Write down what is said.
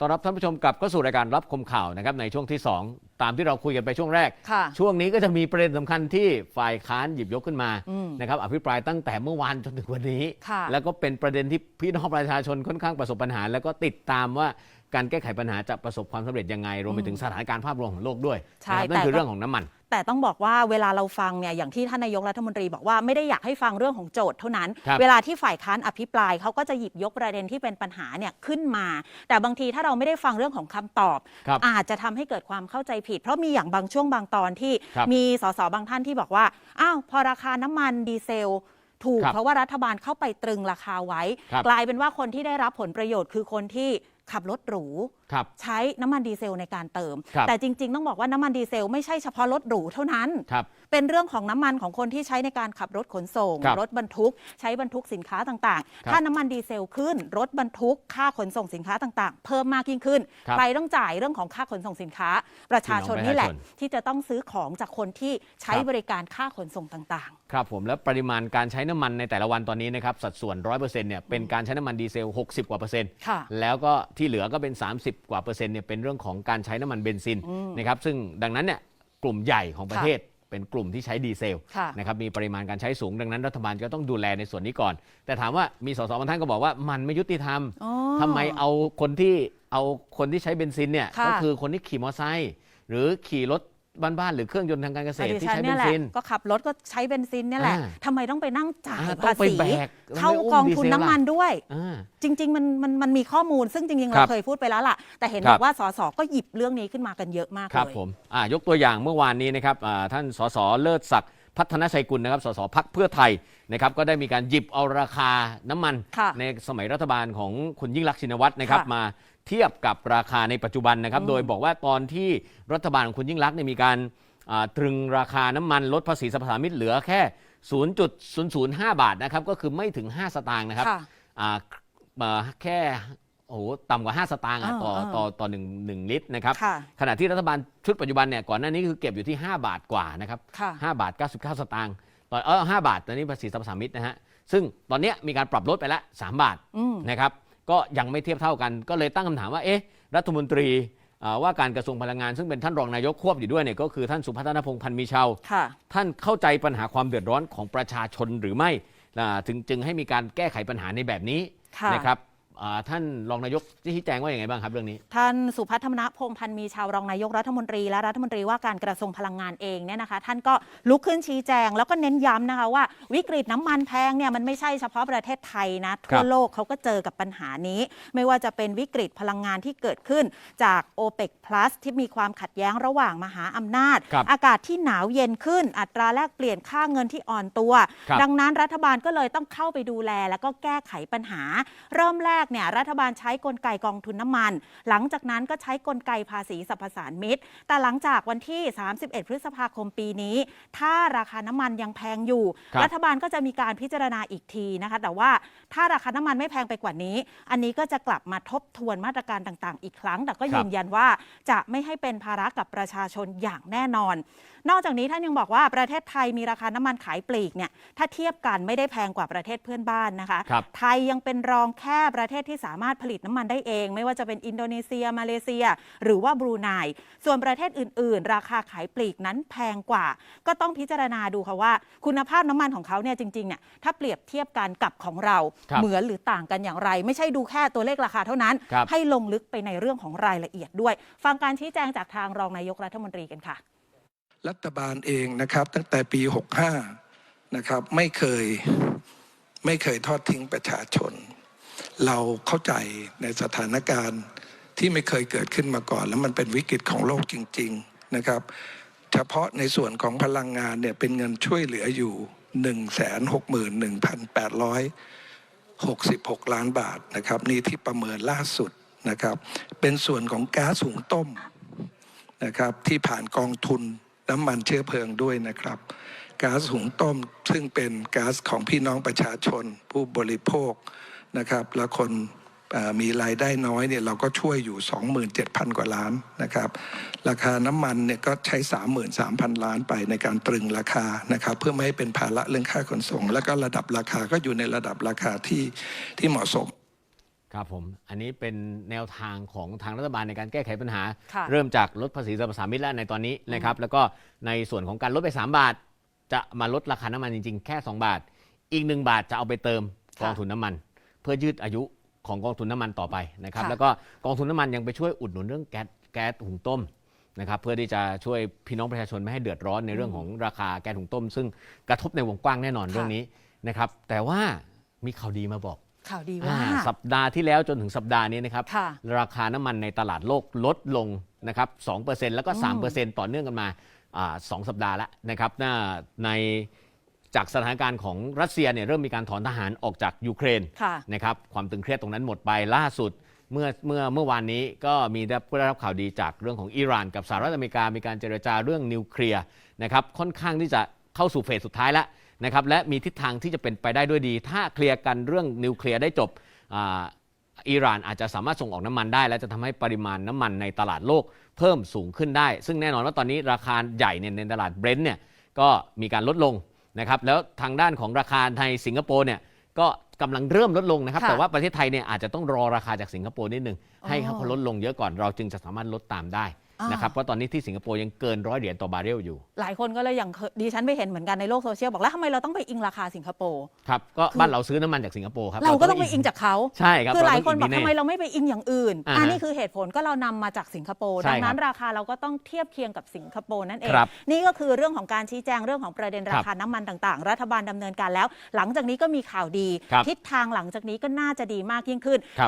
ต้อนรับท่านผู้ชมกลับเข้าสู่รายการรับคมข่าวนะครับในช่วงที่ 2ตามที่เราคุยกันไปช่วงแรกค่ะช่วงนี้ก็จะมีประเด็นสำคัญที่ฝ่ายค้านหยิบยกขึ้นมาอืมนะครับอภิปรายตั้งแต่เมื่อวานจนถึงวันนี้ค่ะแล้วก็เป็นประเด็นที่พี่น้องประชาชนค่อนข้างประสบปัญหา แล้วก็ติดตามว่าการแก้ไขปัญหาจะประสบความสำเร็จยังไง รวมไปถึงสถานการณ์ภาพรวมของโลกด้วยใช่นะครับนั่นแต่คือก็เรื่องของน้ำมันแต่ต้องบอกว่าเวลาเราฟังเนี่ยอย่างที่ท่านนายกรัฐมนตรีบอกว่าไม่ได้อยากให้ฟังเรื่องของโจทย์เท่านั้นครับเวลาที่ฝ่ายค้านอภิปรายเขาก็จะหยิบยกประเด็นที่เป็นปัญหาเนี่ยขึ้นมา แต่บางทีถ้าเราไม่ได้ฟังเรื่องของคำตอบครับอาจจะทำให้เกิดความเข้าใจผิด เพราะมีอย่างบางช่วงบางตอนที่ครับมีสสบางท่านที่บอกว่าอ้าวพอราคาน้ำมันดีเซลถูกครับเพราะว่ารัฐบาลเข้าไปตรึงราคาไว้ครับกลายเป็นว่าคนที่ได้รับผลประโยชน์คือคนที่ ขับรถหรูครับใช้น้ำมันดีเซลในการเติมครับแต่จริง ๆ ต้องบอกว่าน้ำมันดีเซลไม่ใช่เฉพาะรถหรูเท่านั้นครับเป็นเรื่องของน้ำมันของคนที่ใช้ในการขับรถขนส่งครับรถบรรทุก ใช้บรรทุกสินค้าต่างครับๆถ้าน้ำมันดีเซลขึ้น รถบรรทุกค่าขนส่งสินค้าต่างๆ เพิ่มมากยิ่งขึ้นครับใครต้องจ่ายเรื่องของค่าขนส่งสินค้า ประชาชนนี่แหละพี่น้องประชาชนที่จะต้องซื้อของจากคนที่ใช้ครับบริการค่าขนส่งต่างครับผมและปริมาณการใช้น้ำมันในแต่ละวันตอนนี้นะครับสัดส่วน 100%เนี่ยเป็นการใช้น้ำมันดีเซล 60กว่าเปอร์เซ็นต์ๆค่ะแล้วก็ที่เหลือก็เป็น 30 กว่าเปอร์เซ็นต์เนี่ยเป็นเรื่องของการใช้น้ำมันเบนซินอืมนะครับซึ่งดังนั้นเนี่ยกลุ่มใหญ่ของประเทศเป็นกลุ่มที่ใช้ดีเซลค่ะนะครับมีปริมาณการใช้สูงดังนั้นรัฐบาลก็ต้องดูแลในส่วนนี้ก่อน แต่ถามว่ามีสสบางท่านก็บอกว่ามันไม่ยุติธรรมอ๋อทำไมเอาคนที่เอาคนที่ใช้เบนซินเนี่ยค่ะก็คือคนที่ขี่มอเตอร์ไซค์หรือขี่รถ บ้านๆหรือเครื่องยนต์ทางการเกษตรดิที่ฉันใช้เบเนี่ยนแหละซินก็ขับรถก็ใช้เบนซินเนี่ยแหละอ่าทำไมต้องไปนั่งจ่ายอ่าต้อภางไปษีแบกเข้ากองทุนน้ำมันด้วยอ่าจริง ๆ มันมันมันมีข้อมูล ซึ่งจริงๆคเรารับเคยพูดไปแล้วล่ะ แต่เห็นครับบอกว่าสสก็หยิบเรื่องนี้ขึ้นมากันเยอะมากครับเลยผมอ่ายกตัวอย่างเมื่อวานนี้นะครับอ่าท่านสสเลิศศักดิ์พัฒนชัยกุลนะครับ สสพักเพื่อไทยนะครับ ก็ได้มีการหยิบเอาราคาน้ำมันค่ะในสมัยรัฐบาลของคุณยิ่งรักษณ์ชินวัตรนะครับค่ะมา เทียบกับราคาในปัจจุบันนะครับอืมโดยบอกว่าตอนที่รัฐบาลของคุณยิ่งรักษณ์เนี่ยมีการอ่าตรึงราคาน้ำมันลดภาษีสรรพสามิตเหลือแค่ 0.005 บาทนะครับ ก็คือไม่ถึง 5 สตางค์นะครับค่ะ อ่าอ่าแค่โอ้โหต่ำกว่า 5 สตางค์อะต่ออ่า ต่อต่อหนึ่งหนึ่งลิตรนะครับ ค่ะ ขณะที่รัฐบาลชุดปัจจุบันเนี่ยก่อนหน้านี้คือเก็บอยู่ที่ 5 บาทกว่านะครับ ค่ะ 5 บาท 99 สตางค์ตอนเออ5บาทตอนนี้ภาษีสรรพสามิตนะฮะซึ่งตอนเนี้ยมีการปรับลดไปแล้ว3บาทอืม นะครับ ก็ยังไม่เทียบเท่ากัน ก็เลยตั้งคำถามว่าเอ๊ะรัฐมนตรีอ่าว่าการกระทรวงพลังงานซึ่งเป็นท่านรองนายกควบอยู่ด้วยเนี่ยก็คือท่านสุพัฒนพงษ์พันธ์มีเชาวค่ะท่านเข้าใจปัญหาความเดือดร้อนของประชาชนหรือไม่อ่าถึงจึงให้มีการแก้ไขปัญหาในแบบนี้ค่ะนะครับ อ่าท่านรองนายกชี้แจงว่าอย่างไงบ้างครับเรื่องนี้ ท่านสุพัฒนพงษ์พันธ์มีชาวรองนายกรัฐมนตรีและรัฐมนตรีว่าการกระทรวงพลังงานเองเนี่ยนะคะ ท่านก็ลุกขึ้นชี้แจง แล้วก็เน้นย้ำนะคะว่าวิกฤตน้ำมันแพงเนี่ยมันไม่ใช่เฉพาะประเทศไทยนะทั่วโลกเขาก็เจอกับปัญหานี้ ไม่ว่าจะเป็นวิกฤตพลังงานที่เกิดขึ้นจาก o p e c Plus ที่มีความขัดแย้งระหว่างมหาอำนาจ ครับอากาศที่หนาวเย็นขึ้น อัตราแลกเปลี่ยนค่าเงินที่อ่อนตัว ครับ ดังนั้นรัฐบาลก็เลยต้องเข้าไปดูแล แล้วก็แก้ไขปัญหา เริ่มแรกเนี่ยรัฐบาลใช้กลไกกองทุนน้ำมัน หลังจากนั้นก็ใช้กลไกภาษีสรรพสานมิตร แต่หลังจากวันที่ 31 พฤษภาคมปีนี้ ถ้าราคาน้ำมันยังแพงอยู่ครับรัฐบาลก็จะมีการพิจารณาอีกทีนะคะ แต่ว่าถ้าราคาน้ำมันไม่แพงไปกว่านี้ อันนี้ก็จะกลับมาทบทวนมาตรการต่างๆ อีกครั้ง แต่ก็ยืนยันว่าจะไม่ให้เป็นภาระกับประชาชนอย่างแน่นอน นอกจากนี้ท่านยังบอกว่าประเทศไทยมีราคาน้ำมันขายปลีกเนี่ยถ้าเทียบกันไม่ได้แพงกว่าประเทศเพื่อนบ้านนะคะครับไทยยังเป็นรองแค่ประเทศที่สามารถผลิตน้ำมันได้เอง ไม่ว่าจะเป็นอินโดนีเซีย มาเลเซีย หรือว่าบรูไนส่วนประเทศอื่น ๆ ราคาขายปลีกนั้นแพงกว่า ก็ต้องพิจารณาดูค่ะว่า คุณภาพน้ำมันของเขาเนี่ยจริงๆเนี่ยถ้าเปรียบเทียบกันกับของเราครับเหมือนหรือต่างกันอย่างไร ไม่ใช่ดูแค่ตัวเลขราคาเท่านั้นครับให้ลงลึกไปในเรื่องของรายละเอียดด้วย ฟังการชี้แจงจากทางรองนายกรัฐมนตรีกันค่ะ รัฐบาลเองนะครับตั้งแต่ปี 65 นะครับไม่เคยไม่เคยทอดทิ้งประชาชน เราเข้าใจในสถานการณ์ที่ไม่เคยเกิดขึ้นมาก่อน แล้วมันเป็นวิกฤตของโลกจริง ๆนะครับ เฉพาะในส่วนของพลังงานเนี่ยเป็นเงินช่วยเหลืออยู่ 161,866 ล้านบาทนะครับนี่ที่ประเมินล่าสุดนะครับ เป็นส่วนของก๊าซหุงต้มนะครับที่ผ่านกองทุน น้ำมันเชื้อเพลิงด้วยนะครับก๊าซหุงต้มซึ่งเป็นก๊าซของพี่น้องประชาชน ผู้บริโภคนะครับและคนมีรายได้น้อยเนี่ยเราก็ช่วยอยู่ 27,000 กว่าล้านนะครับ ราคาน้ำมันเนี่ยก็ใช้ 33,000 ล้านไปในการตรึงราคานะครับ เพื่อไม่ให้เป็นภาระเรื่องค่าขนส่ง แล้วก็ระดับราคาก็อยู่ในระดับราคาที่ที่เหมาะสม ครับผมอันนี้เป็นแนวทางของทางรัฐบาลในการแก้ไขปัญหาค่ะเริ่มจากลดภาษีสรรพสามิตแล้วในตอนนี้นะครับ แล้วก็ในส่วนของการลดไป 3 บาท จะมาลดราคาน้ำมันจริงๆ แค่ 2 บาท อีก 1 บาทจะเอาไปเติมกองทุนน้ำมัน เพื่อยืดอายุของกองทุนน้ำมันต่อไปนะครับค่ะแล้วก็กองทุนน้ำมันยังไปช่วยอุดหนุนเรื่องแก๊สแก๊สหุงต้มนะครับเพื่อที่จะช่วยพี่น้องประชาชนไม่ให้เดือดร้อนในเรื่องของราคาแก๊สหุงต้ม ซึ่งกระทบในวงกว้างแน่นอนค่ะเรื่องนี้นะครับแต่ว่ามีข่าวดีมาบอก ข่าวดีว่าอ่าสัปดาห์ที่แล้วจนถึงสัปดาห์นี้นะครับค่ะราคาน้ำมันในตลาดโลกลดลงนะครับ2%แล้วก็ 3%ต่อเนื่องกันมาอ่าสองสัปดาห์แล้วนะครับหน้าในจากสถานการณ์ของรัสเซียเนี่ยเริ่มมีการถอนทหารออกจากยูเครนค่ะนะครับความตึงเครียดตรงนั้นหมดไปล่าสุดเมื่อเมื่อเมื่อวานนี้ก็มีได้ได้รับข่าวดีจากเรื่องของอิหร่าน กับสหรัฐอเมริกามีการเจรจาเรื่องนิวเคลียร์นะครับค่อนข้างที่จะเข้าสู่เฟสสุดท้ายแล้ว นะครับและมีทิศทางที่จะเป็นไปได้ด้วยดี ถ้าเคลียร์กันเรื่องนิวเคลียร์ได้จบอ่าอิหร่านอาจจะสามารถส่งออกน้ำมันได้ และจะทำให้ปริมาณน้ำมันในตลาดโลกเพิ่มสูงขึ้นได้ ซึ่งแน่นอนว่าตอนนี้ราคาใหญ่เนี่ยในตลาดเบรนท์เนี่ยก็มีการลดลงนะครับแล้วทางด้านของราคาในสิงคโปร์เนี่ยก็กำลังเริ่มลดลงนะครับค่ะแต่ว่าประเทศไทยเนี่ยอาจจะต้องรอราคาจากสิงคโปร์นิดนึงให้อ๋อเขาลดลงเยอะก่อนเราจึงจะสามารถลดตามได้อ่า นนะครับเพราะตอนนี้ที่สิงคโปร์ยังเกินร้อยเหรียญต่อบาร์เรลอยู่ หลายคนก็เลยอย่างเคยดิฉันไปเห็นเหมือนกันในโลกโซเชียลบอกแล้วทำไมเราต้องไปอิงราคาสิงคโปร์ครับก็คือบ้านเราซื้อน้ำมันจากสิงคโปร์ครับเราก็ต้องไปอิงจากเขาใช่ครับคือหลายคนเรบอต้กงทำไมงเราไม่ไปอิงอย่างอื่นอ่าอันฮะนี้คือเหตุผลก็เรานำมาจากสิงคโปร์ใช่ดังนั้นครับราคาเราก็ต้องเทียบเคียงกับสิงคโปร์นั่นเองครับนี่ก็คือเรื่องของการชี้แจงเรื่องของประเด็นราคาน้ำมันต่างๆ รัฐบาลดำเนินการแล้ว หลังจากนี้ก็มีข่าวดีครับทิศทางหลังจากนี้ก็น่าจะดีมากยิ่งขึ้นครับ